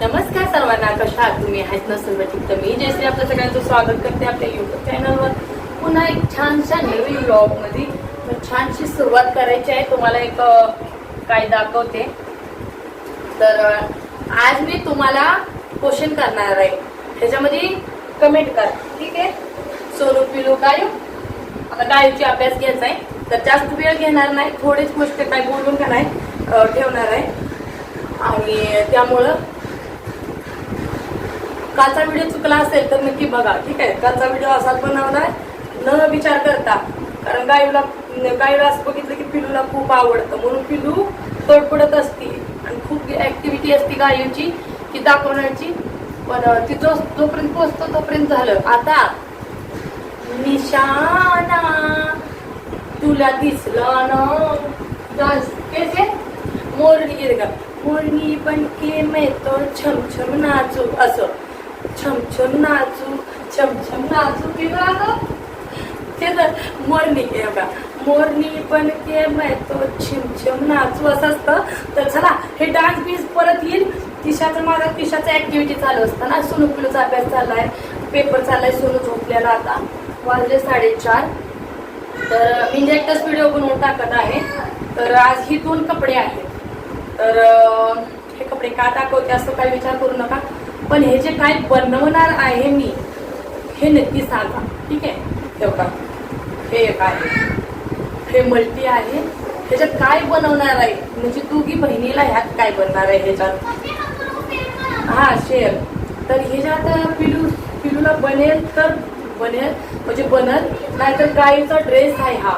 नमस्कार सर्वांना कशा आहात तुम्ही? आहेत ना सर्व ठीक तर मी जयश्री आपल्या सगळ्यांचं स्वागत करते आपल्या युट्यूब चॅनलवर पुन्हा एक छानशा नवीन ब्लॉगमध्ये छानशी सुरुवात करायची आहे. तुम्हाला एक काय दाखवते. तर आज मी तुम्हाला क्वेश्चन करणार आहे. त्याच्यामध्ये कमेंट करा. ठीक आहे? सोनू पिलू गायू आता गायूची अभ्यास घ्यायचा आहे. तर जास्त वेळ घेणार नाही. थोडीच गोष्ट काय बोलून का नाही ठेवणार आहे. आणि त्यामुळं कालचा व्हिडिओ चुकला असेल तर नक्की बघा ठीक आहे? कालचा व्हिडिओ असाच बनवलाय न विचार करता. कारण गायूला गायूला असं बघितलं की पिलूला खूप आवडतं. म्हणून पिलू तडपडत असती आणि खूप ऍक्टिव्हिटी असते गायूची की दाखवण्याची. पण ती जो जोपर्यंत पोचतो तोपर्यंत झालं. आता निशाना तुला दिसलं ना? डान्स कैसे मोरनी गिरगा मोरनी बन के मैं तो छम नाचू असं. छम छम नाचू छम छम नाचू की असं ते तर मोरनी हे बघा. मोरनी पण के मै तो छिम नाचू असं असतं. तर चला हे डान्स बीस परत येईल. तिशाचं माझा तिशाचं ऍक्टिव्हिटी चालू असतं ना. सोनू पिलूचा अभ्यास चाललाय. पेपर चाललाय सोनू झोपलेला आता. वाजले साडेचार. तर मी एकटाच व्हिडिओ बनवून टाकत आहे. तर आज ही दोन कपडे आहेत. तर हे कपडे का दाखवते असं काही विचार करू नका. पण हे जे काय बनवणार आहे मी हे नक्की सांगा. ठीक आहे? ठेव का हे एक आहे. हे मल्टी आहे. ह्याच्यात काय बनवणार आहे? म्हणजे तू की बहिणीला ह्यात काय बनणार आहे ह्याच्यात? हा शेअर तर ह्याच्यात पिलू पिलूला बनेल तर बनेल म्हणजे बनल नाहीतर गाईचा ड्रेस आहे हा.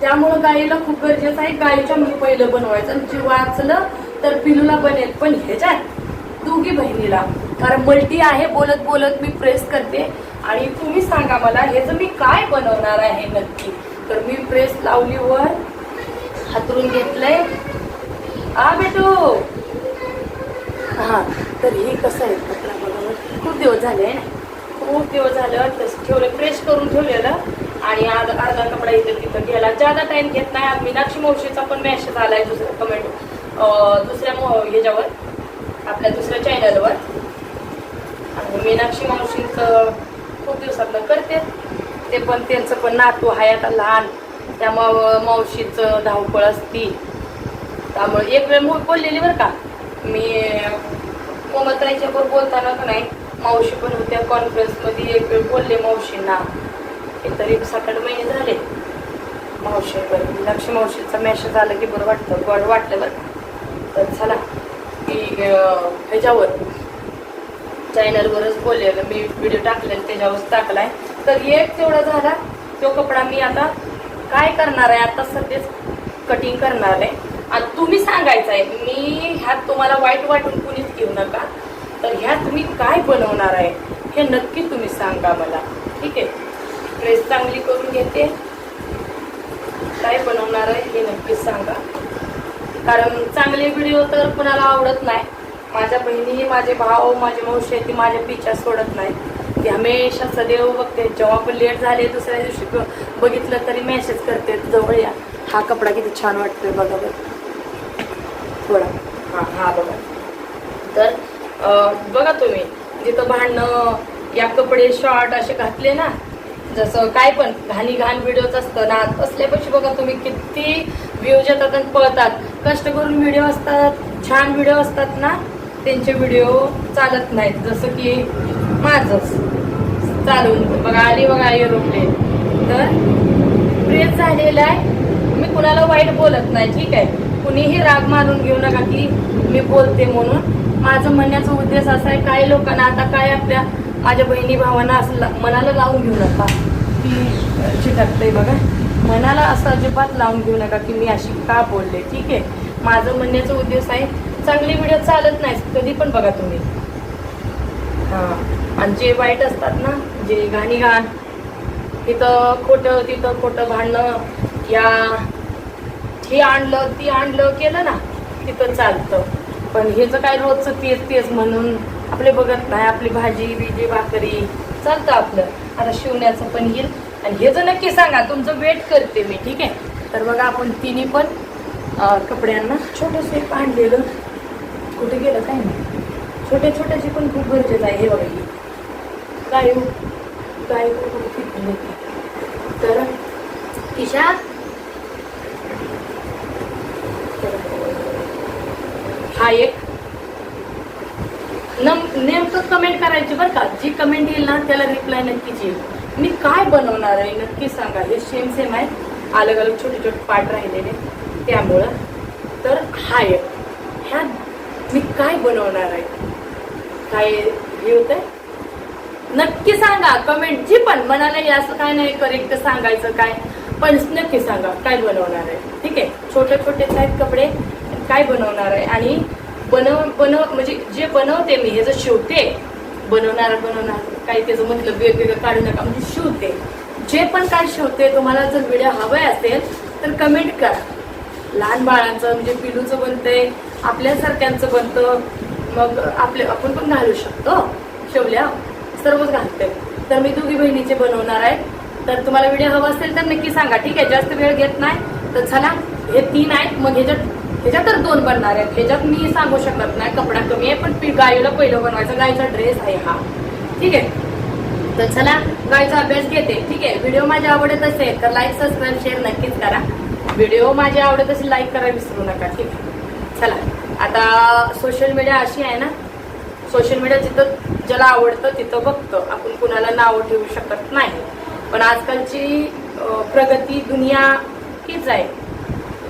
त्यामुळं गाईला खूप गरजेचं आहे गाईच्या मी पहिलं बनवायचं. आणि जे वाचलं तर पिलूला बनेल. पण ह्याच्यात दोघी बहिणीला. कारण मल्टी आहे बोलत बोलत मी प्रेस करते. आणि तुम्ही सांगा मला ह्याचं मी काय बनवणार आहे नक्की? तर मी प्रेस लावलीवर हातरून घेतलंय. आ बेटो! हा तर हे कसं आहे? कपडा बघा. खूप दिवस झाले आहे ना? खूप दिवस झालं तसं ठेवलं प्रेस करून ठेवलेलं. आणि अर्धा अर्धा कपडा इथं तिथं गेला. ज्यादा टाइम घेत नाही मीनाक्षी मावशीचा पण मेसेज आलाय दुसरा कमेंट दुसऱ्या ह्याच्यावर. आपल्या दुसऱ्या चॅनलवर आणि मीनाक्षी मावशींचं खूप दिवसातनं करते. ते पण त्यांचं पण नातू आहे आता लहान. त्यामुळं मावशीचं धावपळ असती. त्यामुळे एक वेळ मूळ बोललेली बरं का. मी कोमलताईच्या बोलताना का नाही मावशी पण होत्या कॉन्फरन्समध्ये एक वेळ बोलले मावशींना. हे तरी सात आठ महिने झाले. मावशीवर लक्ष मावशीचा मेसेज आला की बरं वाटतं बरं वाटलं बरं तर चला. की ह्याच्यावर चॅनलवरच बोललेलं मी व्हिडिओ टाकलेला त्याच्यावरच टाकलाय. तर एक तेवढा झाला तो कपडा मी आता काय करणार आहे आता सध्याच कटिंग करणार आहे. आणि तुम्ही सांगायचं आहे मी ह्यात तुम्हाला वाईट वाटून कुणीच घेऊ नका. तर ह्यात मी काय बनवणार आहे हे नक्की तुम्ही सांगा मला. ठीक आहे? ड्रेस चांगली करून घेते. काय बनवणार आहे हे नक्कीच सांगा. कारण चांगले व्हिडिओ तर कुणाला आवडत नाही. माझ्या बहिणी माझे भाऊ माझी मावशी ती माझ्या पिच्छा सोडत नाही ती हमेशा सदैव बघते. जेव्हा पण लेट झाले दुसऱ्या दिवशी बघितलं तरी मेसेज करते. जवळ या. हा कपडा किती छान वाटतोय बघा बरं. थोडा. हा हा बघा. तर बघा तुम्ही जिथं भांडणं या कपडे शॉर्ट असे घातले ना जसं काय पण घाणी घाण व्हिडिओच असतं ना असल्यापेक्षा बघा तुम्ही किती व्ह्यूज येतात आणि पळतात. कष्ट करून व्हिडिओ असतात छान व्हिडिओ असतात ना त्यांचे व्हिडिओ चालत नाहीत. जसं की माझंच. चालून बघा आली बघा एरोप्लेन तर प्रेस झालेला आहे. मी कुणाला वाईट बोलत नाही ठीक आहे? कुणीही राग मारून घेऊ नका की मी बोलते म्हणून. माझं म्हणण्याचा उद्देश असा आहे काही लोकांना आता काय आपल्या माझ्या बहिणी भावांना असं ला- मनाला लावून घेऊ नका. की चिटकतंय बघा. मनाला असं अजिबात लावून घेऊ नका की मी अशी का बोलले? ठीक आहे. माझं म्हणण्याचा उद्देश आहे चांगली व्हिडिओ चालत नाही कधी पण बघा तुम्ही. हां. आणि जे वाईट असतात ना जे घाणी घाण तिथं खोटं तिथं खोटं भांडणं या हे आणलं ती आणलं केलं ना तिथं चालतं. पण हे जर काय रोजचं तेच तेच म्हणून आपले बघत नाही आपली भाजी बिजी भाकरी चालतं आपलं. आता शिवण्याचं पण येईल. आणि हे जर नक्की सांगा तुमचं वेट करते मी ठीक आहे? तर बघा आपण तिन्ही पण कपड्यांना छोटंसं एक आणलेलं. कुठे गेलं काय नाही. छोट्या छोट्याची पण खूप गरजेचं आहे. हे बघा ही. काय हो? गाय हो? तर किशा हा एक नम नेमकं कमेंट करायची बरं का? जी कमेंट येईल ना त्याला रिप्लाय नक्कीच येईल. मी काय बनवणार आहे नक्की सांगा. हे सेम सेम आहे अलग अलग छोटे छोटे पार्ट राहिलेले. त्यामुळं. तर हा एक. ह्या मी काय बनवणार आहे? काय हे होत नक्की सांगा. कमेंट जी पण मनाला हे असं काय नाही करेक्ट सांगायचं काय. पण नक्की सांगा. काय बनवणार आहे? ठीक आहे? छोटे छोटेच आहेत कपडे. काय बनवणार आहे? आणि बनव बनव म्हणजे जे बनवते मी हे जर शिवते बनवणार बनवणार काही त्याचं म्हटलं वेगवेगळं काढू नका म्हणजे शिवते. जे पण काय शिवते तुम्हाला जर व्हिडिओ हवाय असेल तर कमेंट करा. लहान बाळांचं म्हणजे पिलूचं बनतंय आपल्यासारख्यांचं बनतं मग आपले आपण पण घालू शकतो शिवल्या सर्वच घालते तर मी दोघी बहिणीचे बनवणार आहे. तर तुम्हाला व्हिडिओ हवा असेल तर नक्की सांगा. ठीक आहे जास्त वेळ घेत नाही तर चला हे तीन आहेत मग ह्याच्यात त्याच्यात तर दोन बनणार आहेत. ह्याच्यात मी सांगू शकत नाही कपडा कमी आहे पण गायीला पहिलं बनवायचं. गायचा ड्रेस आहे हा. ठीक आहे? तर चला गायचा अभ्यास घेते. ठीक आहे? व्हिडिओ माझ्या आवडत असेल तर लाईक सबस्क्राईब शेअर नक्कीच करा. व्हिडिओ माझ्या आवडत असेल लाईक करा विसरू नका. ठीक आहे? चला. आता सोशल मीडिया अशी आहे ना? सोशल मीडिया जिथं ज्याला आवडतं तिथं बघतं. आपण कुणाला नावं ठेवू शकत नाही. पण आजकालची प्रगती दुनिया हीच आहे.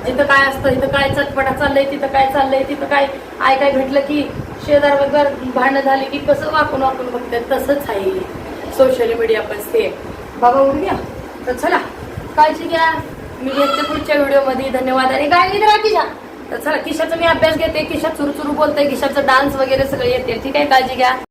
जिथं काय असतं? इथं काय चटपटा चाललंय? तिथं काय चाललंय? तिथं काय आय काय भेटलं की शेजार वगैर भांडणं झाली की कसं वाकून वाकून बघतात? तसंच आहे. सोशल मीडिया पण सेम बाबा उडूया तर चला. काळजी घ्या. मी घेते पुढच्या व्हिडिओमध्ये. धन्यवाद. आणि काय नाही राहा किशा तर चला किशाचा मी अभ्यास घेते. किशा चुरू बोलते किशाचं डान्स वगैरे सगळं येते. ठीक आहे? काळजी घ्या.